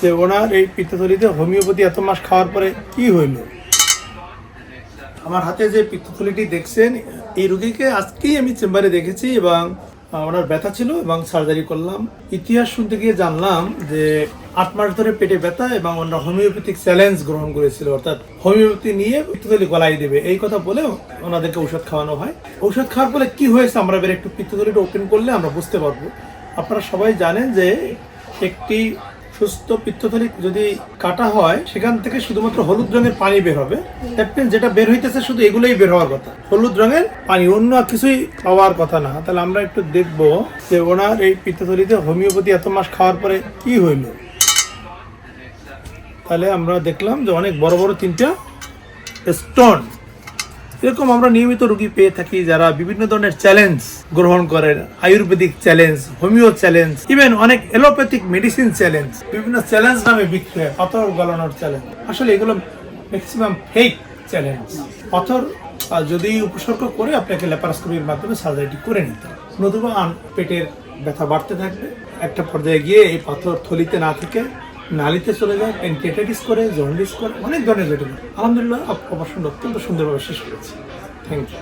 যে ওনার এই পিত্তথলিতে হোমিওপ্যাথি এত মাস খাওয়ার পরে কি হইল? আমার হাতে যে পিত্তথলিটি দেখছেন, এই রুগীকে আজকেই আমি চেম্বারে দেখেছি এবং ওনার ব্যথা ছিল এবং সার্জারি করলাম। ইতিহাস শুনতে গিয়ে জানলাম যে আট মাস ধরে পেটে ব্যথা এবং ওনারা হোমিওপ্যাথিক চ্যালেঞ্জ গ্রহণ করেছিল, অর্থাৎ হোমিওপ্যাথি নিয়ে পিত্তথলি গলাই দেবে। এই কথা বলেও ওনাদেরকে ঔষধ খাওয়ানো হয়। ঔষধ খাওয়ার ফলে কি হয়েছে আমরা এবার একটু পিত্তথলিটা ওপেন করলে আমরা বুঝতে পারব। আপনারা সবাই জানেন যে একটি সুস্থ পিত্তথলি যদি কাটা হয়, সেখান থেকে শুধুমাত্র হলুদ রঙের পানি বের হবে। যেটা বের হইতেছে শুধু এগুলোই বের হওয়ার কথা। হলুদ রঙের পানি, অন্য কিছুই পাওয়ার কথা না। তাহলে আমরা একটু দেখব যে ওনার এই পিত্তথলিতে হোমিওপ্যাথি এত মাস খাওয়ার পরে কি হইল। তাহলে আমরা দেখলাম যে অনেক বড় বড় তিনটা স্টোন এরকম আমরা নিয়মিত রোগী পেয়ে থাকি যারা বিভিন্ন ধরনের চ্যালেঞ্জ গ্রহণ করেন, ayurvedic challenge homeo challenge even অনেক এলোপ্যাথিক মেডিসিন চ্যালেঞ্জ বিভিন্ন চ্যালেঞ্জ নামে বিক্রি পাথর গলানোর চ্যালেঞ্জ আসলে এগুলো ম্যাক্সিমাম ফেক চ্যালেঞ্জ পাথর যদি উপসর্গ করে আপনাকে ল্যাপারোস্কোপির মাধ্যমে সার্জারিটি করে নিতে নতুবা পেটের ব্যথা বাড়তে থাকবে। একটা পর্যায়ে গিয়ে এই পাথর থলিতে না থেকে নালিতে চলে যায় প্যানকেটাইটিস করে, জন্ডিস করে, অনেক ধরনের জটিল আলহামদুলিল্লাহ অপারেশন অত্যন্ত সুন্দরভাবে শেষ করেছে থ্যাংক ইউ